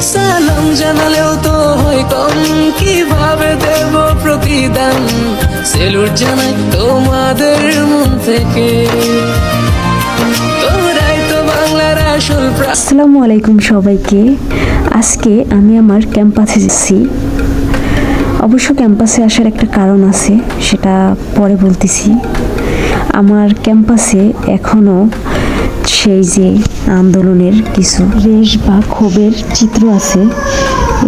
সালাম জানালেও তো হয় কম। কীভাবে দেব প্রতিদান? সেলুট জানাই তোমাদের মন থেকে। আসসালামু আলাইকুম সবাইকে। আজকে আমি আমার ক্যাম্পাসে যাচ্ছি। অবশ্য ক্যাম্পাসে আসার একটা কারণ আছে, সেটা পরে বলতেছি। আমার ক্যাম্পাসে এখনও সেই যে আন্দোলনের কিছু রেশ বা ক্ষোভের চিত্র আছে,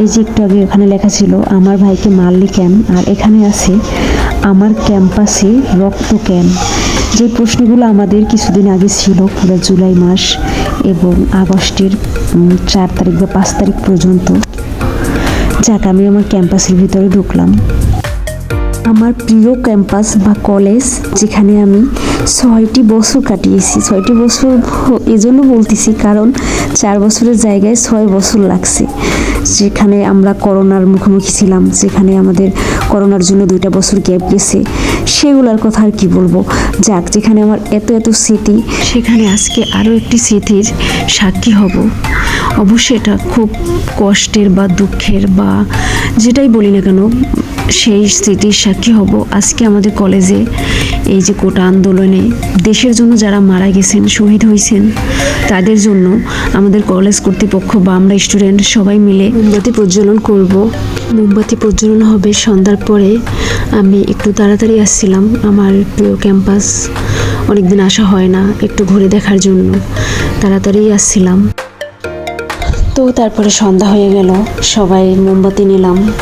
এই যে একটু আগে ওখানে লেখা ছিল, আমার ভাইকে মারলি ক্যাম্প আর এখানে আছে, আমার ক্যাম্পাসে রক্ত ক্যাম্প যে প্রশ্নগুলো আমাদের কিছুদিন আগে ছিল, পুরো জুলাই মাস এবং আগস্টের চার তারিখ বা পাঁচ তারিখ পর্যন্ত। যাক, আমি আমার ক্যাম্পাসের ভিতরে ঢুকলাম। আমার প্রিয় ক্যাম্পাস বা কলেজ, যেখানে আমি ছয়টি বছর কাটিয়েছি। ছয়টি বছর এজন্য বলতেছি কারণ চার বছরের জায়গায় ছয় বছর লাগছে। যেখানে আমরা করোনার মুখোমুখি ছিলাম, যেখানে আমাদের করোনার জন্য দুইটা বছর গ্যাপ গেছে। সেগুলোর কথা আর কি বলব? যাক, যেখানে আমার এত এত স্মৃতি, সেখানে আজকে আরও একটি স্মৃতির সাক্ষী হব। অবশ্যই এটা খুব কষ্টের বা দুঃখের বা যেটাই বলি না কেন সেই স্মৃতির সাক্ষী হব আজকে আমাদের কলেজে। এই যে কোটা আন্দোলনে দেশের জন্য যারা মারা গেছেন, শহীদ হয়েছেন, তাদের জন্য আমাদের কলেজ কর্তৃপক্ষ বা আমরা স্টুডেন্ট সবাই মিলে মোমবাতি প্রজ্বলন করব। মোমবাতি প্রজ্বলন হবে সন্ধ্যার পরে। আমি একটু তাড়াতাড়ি আসছিলাম। আমার প্রিয় ক্যাম্পাস অনেকদিন আসা হয় না, একটু ঘুরে দেখার জন্য। তাড়াতাড়ি আসছিলাম। তো তারপরে সন্ধ্যা হয়ে গেল। সবাই মোমবাতি নিলাম।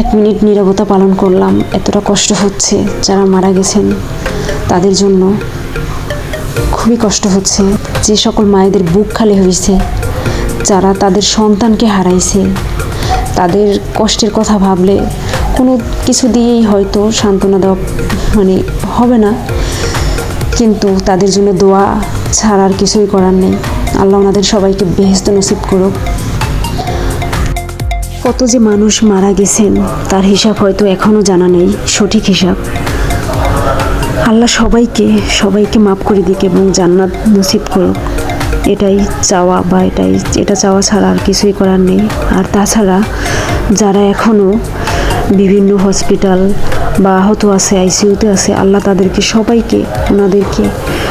এক মিনিট নীরবতা পালন করলাম। এতটা কষ্ট হচ্ছে যারা মারা গেছেন, তাদের জন্য খুবই কষ্ট হচ্ছে। যে সকল মায়েদের বুক খালি হয়েছে, যারা তাদের সন্তানকে হারাইছে, তাদের কষ্টের কথা ভাবলে কোনো কিছু দিয়েই হয়তো সান্ত্বনা দেওয়া মানে হবে না। কিন্তু তাদের জন্য দোয়া ছাড়ার কিছুই করার নেই। আল্লাহ ওনাদের সবাইকে বেহেস্ত নসিব করুক। কত যে মানুষ মারা গেছেন, তার হিসাব হয়তো এখনও জানা নেই, সঠিক হিসাব। আল্লাহ সবাইকে সবাইকে মাফ করে দিক এবং জান্নাত নসিব করুক। এটাই চাওয়া বা এটাই, এটা চাওয়া ছাড়া আর কিছুই করার নেই। আর তাছাড়া যারা এখনও বিভিন্ন হসপিটাল বা আহত আছে, আইসিইউতে আছে, আল্লাহ তাদেরকে সবাইকে, ওনাদেরকে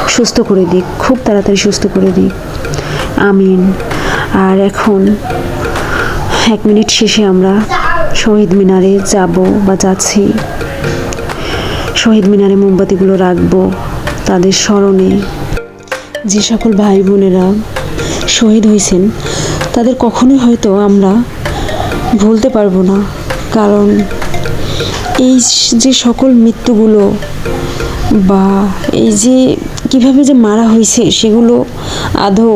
সুস্থ করে দিক, খুব তাড়াতাড়ি সুস্থ করে দিক। আমিন। আর এখন এক মিনিট শেষে আমরা শহীদ মিনারে যাব বা যাচ্ছি। শহীদ মিনারে মোমবাতিগুলো রাখব, তাদের স্মরণে। যে সকল ভাই বোনেরা শহীদ হয়েছেন তাদের কখনোই হয়তো আমরা ভুলতে পারব না। কারণ এই যে সকল মৃত্যুগুলো বা এই যে কীভাবে যে মারা হয়েছে সেগুলো আদৌ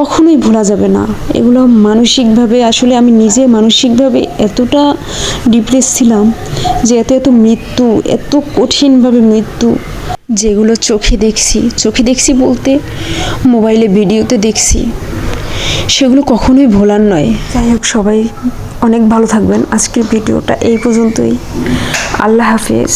কখনোই ভোলা যাবে না। এগুলো মানসিকভাবে, আসলে আমি নিজে মানসিকভাবে এতটা ডিপ্রেস ছিলাম যে এত এত মৃত্যু, এত কঠিনভাবে মৃত্যু, যেগুলো চোখে দেখছি। চোখে দেখছি বলতে মোবাইলে ভিডিওতে দেখছি। সেগুলো কখনোই ভোলার নয়। যাই হোক, সবাই অনেক ভালো থাকবেন। আজকের ভিডিওটা এই পর্যন্তই। আল্লাহ হাফেজ।